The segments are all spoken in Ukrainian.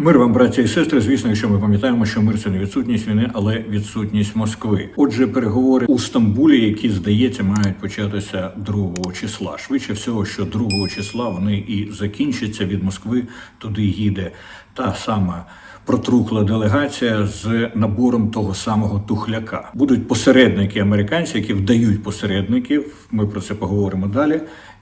Мир вам, браття і сестри. Звісно, якщо ми пам'ятаємо, що мир це не відсутність війни, але відсутність Москви. Отже, переговори у Стамбулі, які здається, мають початися 2 числа. Швидше всього, що 2 числа вони і закінчаться від Москви. Туди їде та сама. Протрухла делегація з набором того самого тухляка. Будуть посередники американці, які вдають посередників. Ми про це поговоримо далі.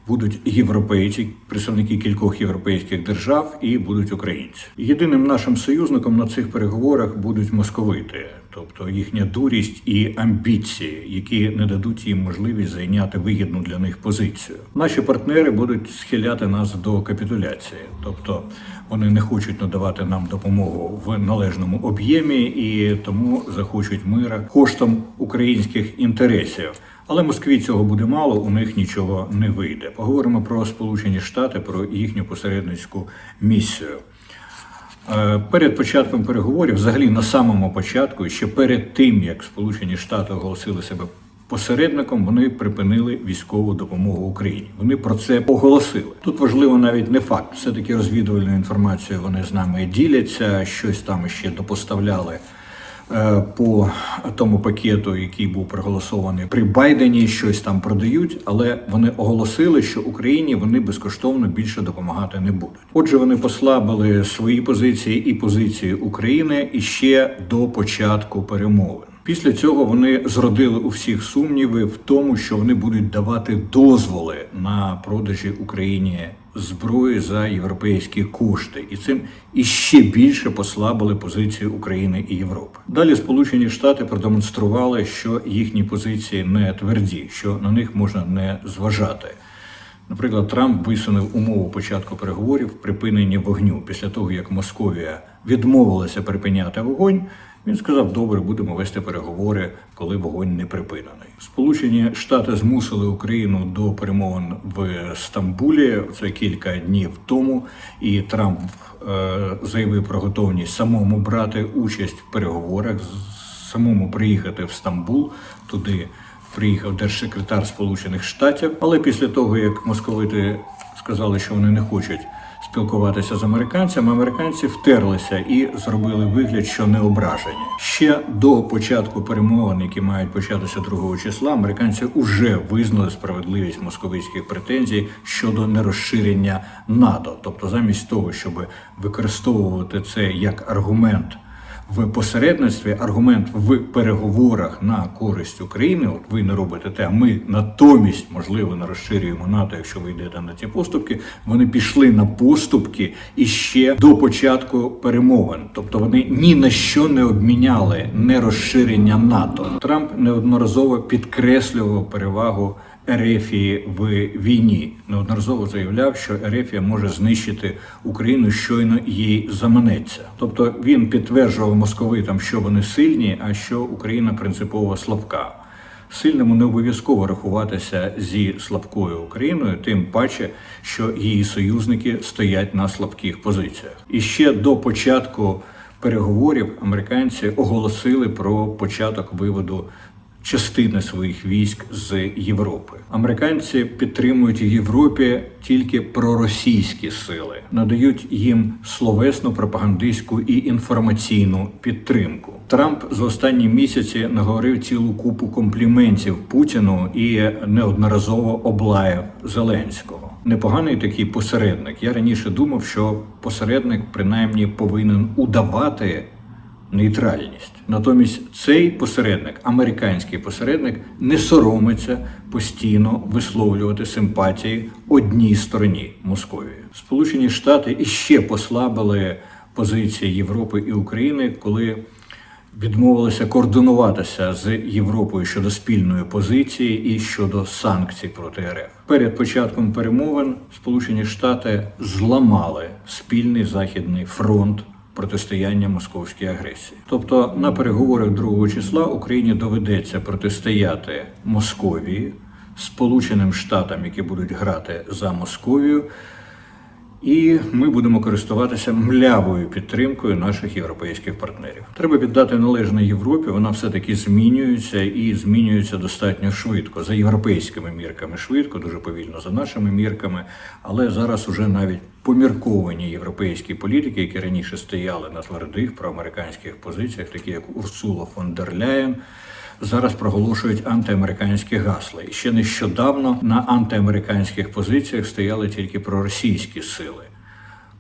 Будуть європейці, представники кількох європейських держав, і будуть українці. Єдиним нашим союзником на цих переговорах будуть московити, тобто їхня дурість і амбіції, які не дадуть їм можливість зайняти вигідну для них позицію. Наші партнери будуть схиляти нас до капітуляції, тобто вони не хочуть надавати нам допомогу в належному об'ємі і тому захочуть мира коштом українських інтересів. Але Москві цього буде мало, у них нічого не вийде. Поговоримо про Сполучені Штати, про їхню посередницьку місію. Е, Перед початком переговорів, взагалі на самому початку, ще перед тим як Сполучені Штати оголосили себе посередником, вони припинили військову допомогу Україні. Вони про це оголосили. Тут важливо навіть не факт, все таки розвідувальну інформацію вони з нами діляться, щось там ще допоставляли. Е, По тому пакету, який був проголосований при Байдені, щось там продають, але вони оголосили, що Україні вони безкоштовно більше допомагати не будуть. Отже, вони послабили свої позиції і позиції України іще до початку перемовин. Після цього вони зродили у всіх сумніви в тому, що вони будуть давати дозволи на продажі Україні зброї за європейські кошти, і цим іще більше послабили позиції України і Європи. Далі Сполучені Штати продемонстрували, що їхні позиції не тверді, що на них можна не зважати. Наприклад, Трамп висунув умову початку переговорів припинення вогню після того, як Московія відмовилася припиняти вогонь. Він сказав: добре, будемо вести переговори, коли вогонь не припинений. Сполучені Штати змусили Україну до перемовин в Стамбулі. Це кілька днів тому, і Трамп е, заявив про готовність самому брати участь в переговорах, самому приїхати в Стамбул туди приїхав держсекретар Сполучених Штатів. Але після того, як московити сказали, що вони не хочуть спілкуватися з американцями, американці втерлися і зробили вигляд, що не ображені. Ще до початку перемовин, які мають початися 2 числа, американці вже визнали справедливість московицьких претензій щодо нерозширення НАТО. Тобто, замість того, щоб використовувати це як аргумент в посередництві аргумент в переговорах на користь України. От ви не робите те, а ми натомість, можливо, не розширюємо НАТО, якщо ви йдете на ці поступки. Вони пішли на поступки іще до початку перемовин. Тобто вони ні на що не обміняли не розширення НАТО. Трамп неодноразово підкреслював перевагу. Ерефії в війні неодноразово заявляв, що Ерефія може знищити Україну щойно їй заманеться. Тобто він підтверджував московитам, що вони сильні, а що Україна принципово слабка. Сильному не обов'язково рахуватися зі слабкою Україною, тим паче, що її союзники стоять на слабких позиціях. І ще до початку переговорів американці оголосили про початок виводу частини своїх військ з Європи. Американці підтримують в Європі тільки проросійські сили, надають їм словесну, пропагандистську і інформаційну підтримку. Трамп за останні місяці наговорив цілу купу компліментів Путіну і неодноразово облаяв Зеленського. Непоганий такий посередник. Я раніше думав, що посередник принаймні повинен удавати нейтральність. Натомість цей посередник, американський посередник, не соромиться постійно висловлювати симпатії одній стороні Московії. Сполучені Штати іще послабили позиції Європи і України, коли відмовилися координуватися з Європою щодо спільної позиції і щодо санкцій проти РФ. Перед початком перемовин Сполучені Штати зламали спільний західний фронт протистояння московській агресії. Тобто на переговорах 2 числа Україні доведеться протистояти Московії, Сполученим Штатам, які будуть грати за Московію, І ми будемо користуватися млявою підтримкою наших європейських партнерів. Треба віддати належне Європі. Вона все таки змінюється і змінюється достатньо швидко за європейськими мірками. Швидко, дуже повільно за нашими мірками. Але зараз уже навіть помірковані європейські політики, які раніше стояли на твердих проамериканських позиціях, такі як Урсула фон дер Ляєн, зараз проголошують антиамериканські гасла. І ще нещодавно на антиамериканських позиціях стояли тільки проросійські сили.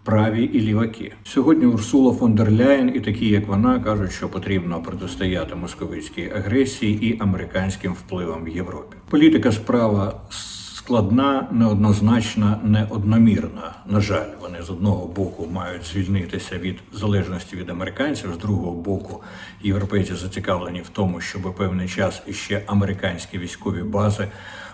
Праві і ліваки сьогодні Урсула фон дер Ляєн і такі, як вона, кажуть, що потрібно протистояти московицькій агресії і американським впливам в Європі. Політика справа складна, неоднозначна, неодномірна. На жаль, вони з одного боку мають звільнитися від залежності від американців, з другого боку, європейці зацікавлені в тому, щоб певний час іще американські військові бази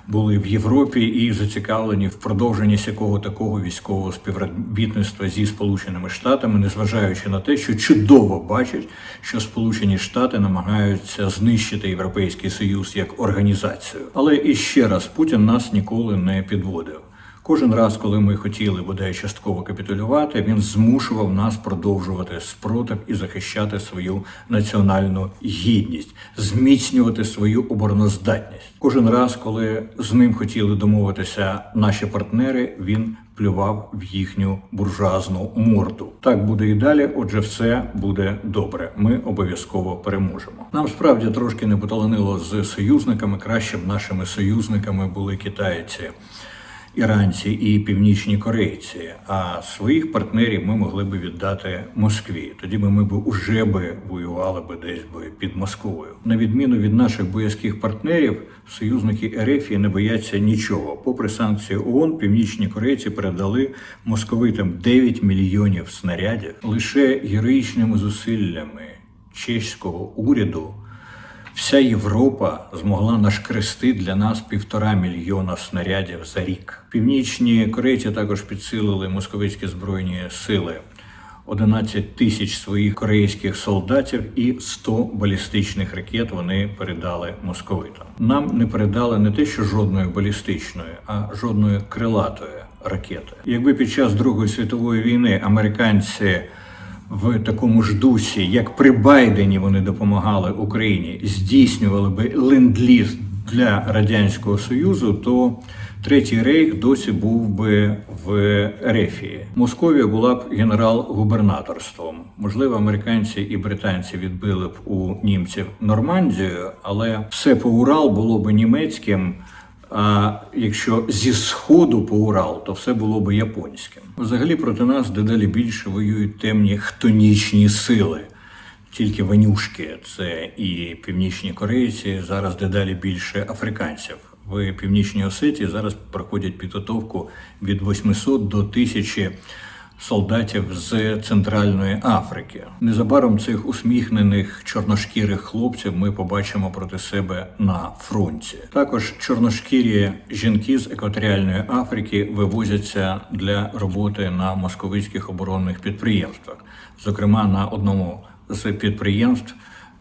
були в Європі і зацікавлені в продовженні якого такого військового співробітництва зі Сполученими Штатами, незважаючи на те, що чудово бачать, що Сполучені Штати намагаються знищити Європейський Союз як організацію. Але і ще раз Путін нас ніколи не підводив. Кожен раз, коли ми хотіли бодай частково капітулювати, він змушував нас продовжувати спротив і захищати свою національну гідність, зміцнювати свою обороноздатність. Кожен раз, коли з ним хотіли домовитися наші партнери, він плював в їхню буржуазну морду. Так буде і далі. Отже, все буде добре. Ми обов'язково переможемо. Нам справді трошки не поталанило з союзниками. Краще б нашими союзниками були китайці іранці і північні корейці. А своїх партнерів ми могли би віддати Москві. Тоді би ми б уже би воювали би десь би під Москвою. На відміну від наших боязких партнерів, союзники Ерефії не бояться нічого. Попри санкції ООН, північні корейці передали московитам 9 мільйонів снарядів лише героїчними зусиллями чеського уряду. Вся Європа змогла нашкрести для нас півтора мільйона снарядів за рік. Північні корейці також підсилили московицькі збройні сили. 11 тисяч своїх корейських солдатів і 100 балістичних ракет вони передали московитам. Нам не передали не те, що жодної балістичної, а жодної крилатої ракети. Якби під час Другої світової війни американці в такому ж дусі, як при Байдені вони допомагали Україні, здійснювали би ленд-ліз для радянського союзу, то третій рейх досі був би в Рефії. Московія була б генерал-губернаторством. Можливо, американці і британці відбили б у німців Нормандію, але все по Урал було б німецьким. А якщо зі сходу по Урал, то все було би японським. Взагалі проти нас дедалі більше воюють темні хтонічні сили. Тільки ванюшки, це і північні корейці. Зараз дедалі більше африканців. В північній Осетії зараз проходять підготовку від 800 до 1000 солдатів з Центральної Африки. Незабаром цих усміхнених чорношкірих хлопців ми побачимо проти себе на фронті. Також чорношкірі жінки з екваторіальної Африки вивозяться для роботи на московицьких оборонних підприємствах, зокрема на одному з підприємств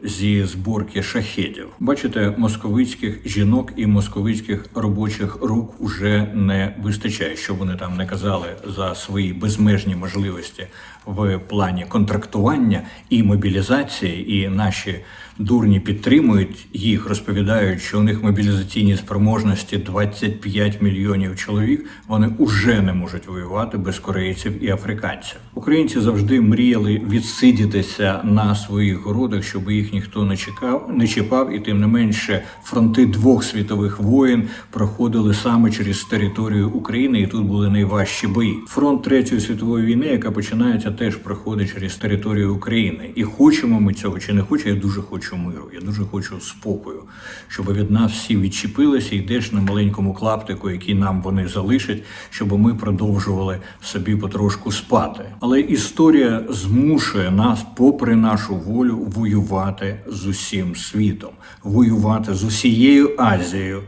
зі зборки шахедів. Бачите, московицьких жінок і московицьких робочих рук уже не вистачає, що вони там не казали за свої безмежні можливості в плані контрактування і мобілізації, і наші дурні підтримують їх, розповідають, що у них мобілізаційні спроможності 25 мільйонів чоловік. Вони уже не можуть воювати без корейців і африканців. Українці завжди мріяли відсидітися на своїх городах, щоб їх ніхто не чекав, не чіпав, і тим не менше фронти двох світових воєн проходили саме через територію України, і тут були найважчі бої. Фронт третьої світової війни, яка починається, теж проходить через територію України. І хочемо ми цього чи не хочемо, я дуже хочу миру. Я дуже хочу спокою, щоб від нас всі відчепилися, йдеш на маленькому клаптику, який нам вони залишать, щоб ми продовжували собі потрошку спати. Але історія змушує нас, попри нашу волю, воювати з усім світом, воювати з усією Азією.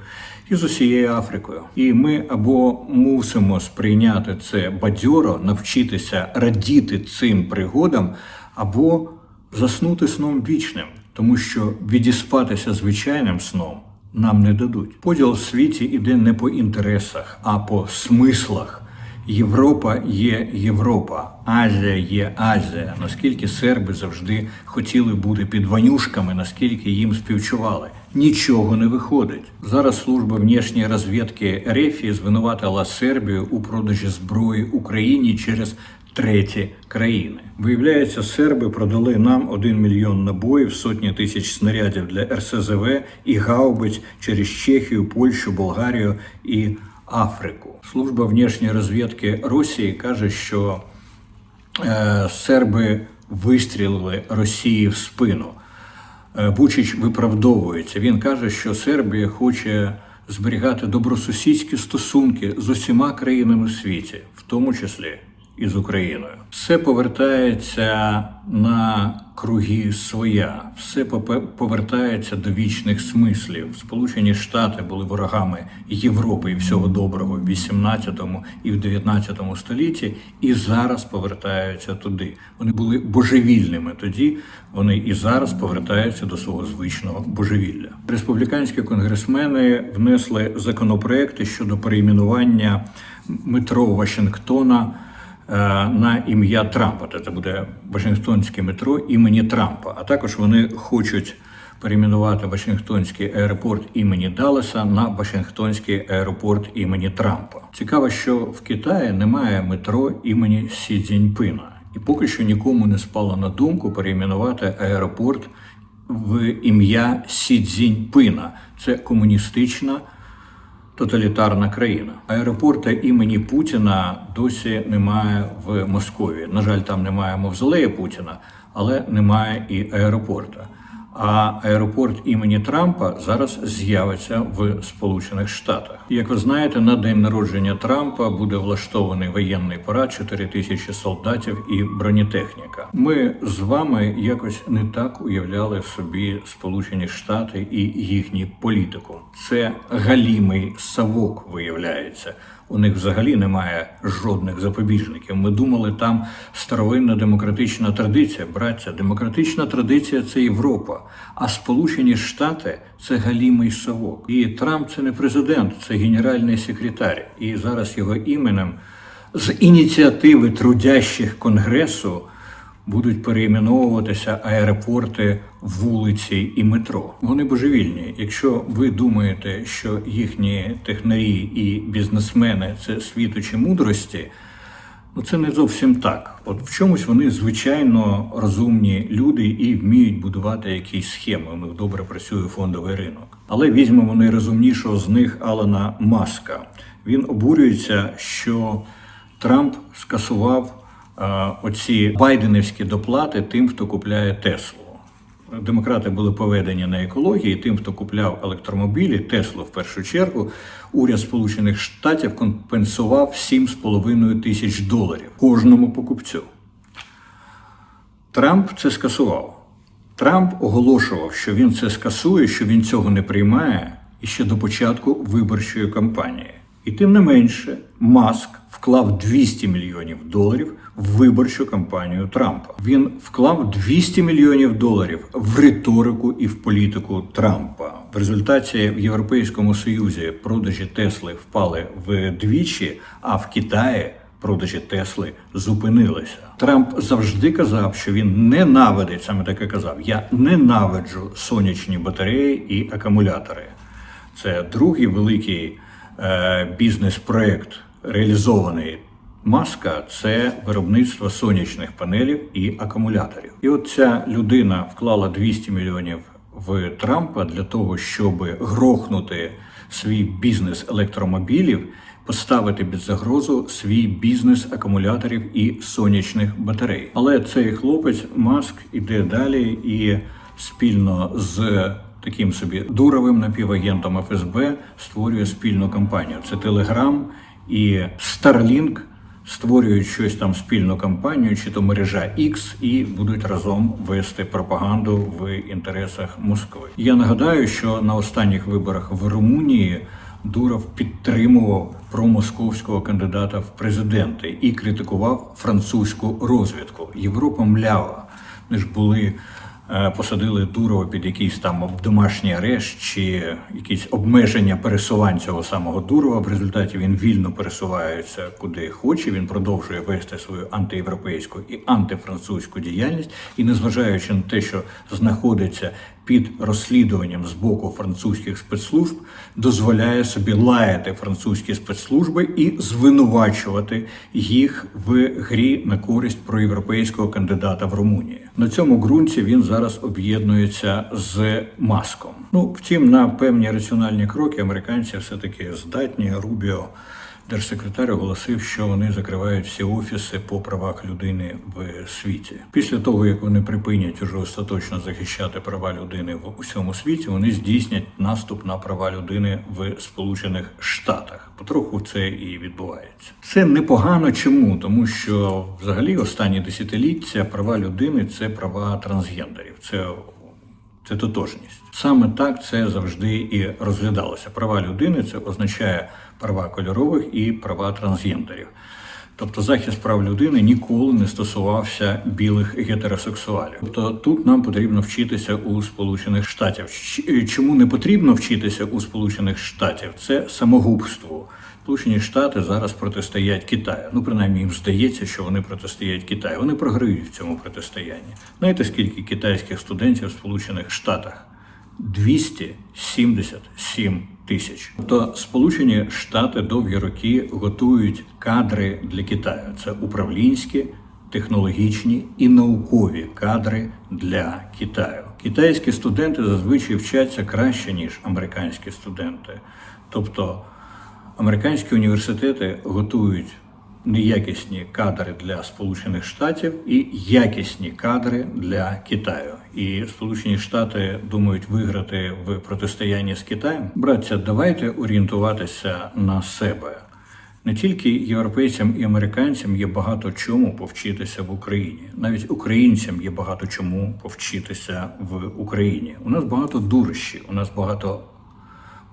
І з усією Африкою, і ми або мусимо сприйняти це бадьоро, навчитися радіти цим пригодам, або заснути сном вічним, тому що відіспатися звичайним сном нам не дадуть. Поділ в світі іде не по інтересах, а по смислах. Європа є Європа, Азія є Азія. Наскільки серби завжди хотіли бути під ванюшками, наскільки їм співчували. Нічого не виходить. Зараз служба внішньої розвідки Рефії звинуватила Сербію у продажі зброї Україні через треті країни. Виявляється, серби продали нам 1 мільйон набоїв, сотні тисяч снарядів для РСЗВ і гаубиць через Чехію, Польщу, Болгарію і Африку. Служба внішньої розвідки Росії каже, що е, серби вистрілили Росії в спину. Е, Бучич виправдовується. Він каже, що Сербія хоче зберігати добросусідські стосунки з усіма країнами в світі, в тому числі і з Україною. Все повертається на круги своя, все повертається до вічних смислів. Сполучені Штати були ворогами Європи і всього доброго в 18 і в 19 столітті, і зараз повертаються туди. Вони були божевільними тоді. Вони і зараз повертаються до свого звичного божевілля. Республіканські конгресмени внесли законопроекти щодо перейменування метро Вашингтона на ім'я Трампа. Це буде Вашингтонське метро імені Трампа. А також вони хочуть перейменувати Вашингтонський аеропорт імені Даллеса на Вашингтонський аеропорт імені Трампа. Цікаво, що в Китаї немає метро імені Сі Цзіньпина. І поки що нікому не спало на думку перейменувати аеропорт в ім'я Сі Цзіньпина. Це комуністична тоталітарна країна. Аеропорта імені Путіна досі немає в Москві. На жаль, там немає мавзолея Путіна, але немає і аеропорта. А аеропорт імені Трампа зараз з'явиться в Сполучених Штатах. Як ви знаєте, на день народження Трампа буде влаштований воєнний парад 4 тисячі солдатів і бронетехніка. Ми з вами якось не так уявляли собі Сполучені Штати і їхню політику. Це галімий савок виявляється. У них взагалі немає жодних запобіжників. Ми думали, там старовинна демократична традиція. Браття, демократична традиція це Європа, а Сполучені Штати це галімий совок. І Трамп це не президент, це генеральний секретар. І зараз його іменем з ініціативи трудящих конгресу будуть перейменовуватися аеропорти, вулиці і метро. Вони божевільні. Якщо ви думаєте, що їхні технарі і бізнесмени це світочі мудрості, ну це не зовсім так. От в чомусь вони звичайно розумні люди і вміють будувати якісь схеми. У них добре працює фондовий ринок. Але візьмемо найрозумнішого з них Алана Маска. Він обурюється, що Трамп скасував е, оці байденівські доплати тим, хто купляє Теслу. Демократи були поведені на екології. Тим, хто купляв електромобілі, Теслу в першу чергу, уряд Сполучених Штатів компенсував 7,5 тисяч доларів кожному покупцю. Трамп це скасував. Трамп оголошував, що він це скасує, що він цього не приймає і ще до початку виборчої кампанії. І тим не менше, Маск вклав 200 мільйонів доларів в виборчу кампанію Трампа. Він вклав 200 мільйонів доларів в риторику і в політику Трампа. В результаті в Європейському Союзі продажі Тесли впали вдвічі, а в Китаї продажі Тесли зупинилися. Трамп завжди казав, що він ненавидить саме таке казав: я ненавиджу сонячні батареї і акумулятори. Це другий великий бізнес-проект, реалізований Маска, це виробництво сонячних панелів і акумуляторів. І от ця людина вклала 200 мільйонів в Трампа для того, щоб грохнути свій бізнес електромобілів, поставити під загрозу свій бізнес акумуляторів і сонячних батарей. Але цей хлопець Маск іде далі і спільно з таким собі дуровим напівагентом ФСБ створює спільну кампанію. Це Телеграм і Starlink створюють щось там спільну кампанію, чи то мережа X, і будуть разом вести пропаганду в інтересах Москви. Я нагадаю, що на останніх виборах в Румунії Дуров підтримував промосковського кандидата в президенти і критикував французьку розвідку. Європа млява. Вони ж були посадили Дурова під якийсь там домашній арешт чи якісь обмеження пересувань цього самого Дурова. В результаті він вільно пересувається куди хоче. Він продовжує вести свою антиєвропейську і антифранцузьку діяльність, і незважаючи на те, що знаходиться під розслідуванням з боку французьких спецслужб, дозволяє собі лаяти французькі спецслужби і звинувачувати їх в грі на користь проєвропейського кандидата в Румунії. На цьому ґрунті він зараз об'єднується з маском. Ну втім, на певні раціональні кроки американці все таки здатні. Рубіо Держсекретар оголосив, що вони закривають всі офіси по правах людини в світі. Після того, як вони припинять уже остаточно захищати права людини в усьому світі, вони здійснять наступ на права людини в Сполучених Штатах. Потроху це і відбувається. Це непогано. Чому? Тому що взагалі останні десятиліття права людини це права трансгендерів. Це це тотожність. Саме так це завжди і розглядалося. Права людини це означає права кольорових і права трансгендерів. Тобто захист прав людини ніколи не стосувався білих гетеросексуалів. Тобто тут нам потрібно вчитися у Сполучених Штатів. Чому не потрібно вчитися у Сполучених Штатів? Це самогубство. Сполучені Штати зараз протистоять Китаю. Ну, принаймні, їм здається, що вони протистоять Китаю. Вони програють в цьому протистоянні. Знаєте, скільки китайських студентів в Сполучених Штатах? 277 тисяч. Тобто Сполучені Штати довгі роки готують кадри для Китаю. Це управлінські, технологічні і наукові кадри для Китаю. Китайські студенти зазвичай вчаться краще ніж американські студенти. Тобто Американські університети готують неякісні кадри для Сполучених Штатів і якісні кадри для Китаю. І Сполучені Штати думають виграти в протистоянні з Китаєм. Браття, давайте орієнтуватися на себе. Не тільки європейцям і американцям є багато чому повчитися в Україні. Навіть українцям є багато чому повчитися в Україні. У нас багато дурощі, у нас багато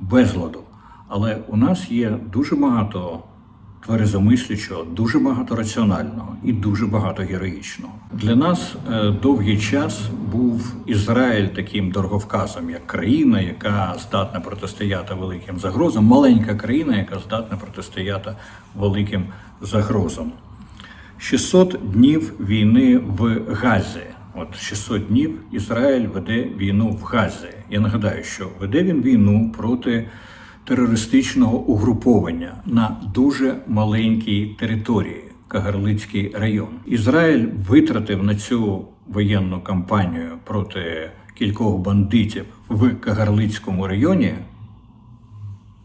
безладу. Але у нас є дуже багато тверезомислячого, дуже багато раціонального і дуже багато героїчного. Для нас е, довгий час був Ізраїль таким дороговказом, як країна, яка здатна протистояти великим загрозам, маленька країна, яка здатна протистояти великим загрозам. 600 днів війни в Газі. От 600 днів Ізраїль веде війну в Газі. Я нагадаю, що веде він війну проти терористичного угруповання на дуже маленькій території Кагарлицький район. Ізраїль витратив на цю воєнну кампанію проти кількох бандитів в Кагарлицькому районі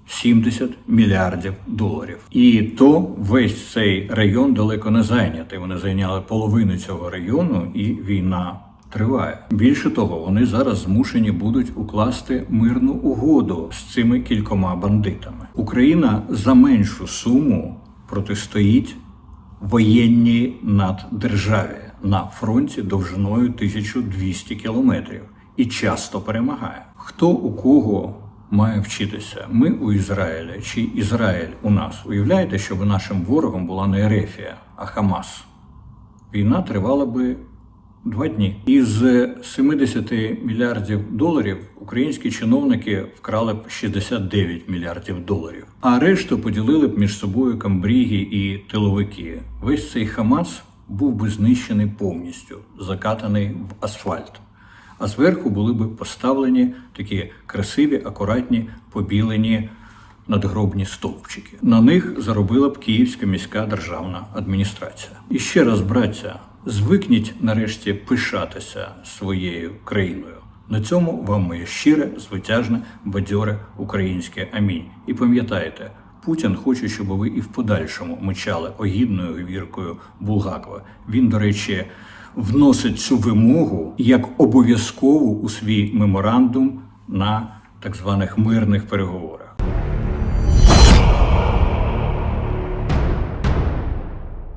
70 мільярдів доларів. І то весь цей район далеко не зайнятий. Вони зайняли половину цього району, і війна триває. Більше того, вони зараз змушені будуть укласти мирну угоду з цими кількома бандитами. Україна за меншу суму протистоїть воєнній наддержаві на фронті довжиною 1200 кілометрів і часто перемагає. Хто у кого має вчитися? Ми у Ізраїля чи Ізраїль у нас? Уявляєте, щоб нашим ворогом була не Ерефія, а Хамас? Війна тривала би два дні. Із 70 мільярдів доларів українські чиновники вкрали б 69 мільярдів доларів, а решту поділили б між собою камбріги і тиловики. Весь цей Хамас був би знищений повністю, закатаний в асфальт. А зверху були б поставлені такі красиві, акуратні, побілені надгробні стовпчики. На них заробила б Київська міська державна адміністрація. І ще раз, браття, звикніть нарешті пишатися своєю країною. На цьому вам моє щире, звитяжне, бадьоре українське амінь. І пам'ятайте, Путін хоче, щоб ви і в подальшому мечали огідною віркою Булгакова. Він, до речі, вносить цю вимогу як обов'язкову у свій меморандум на так званих мирних переговорах.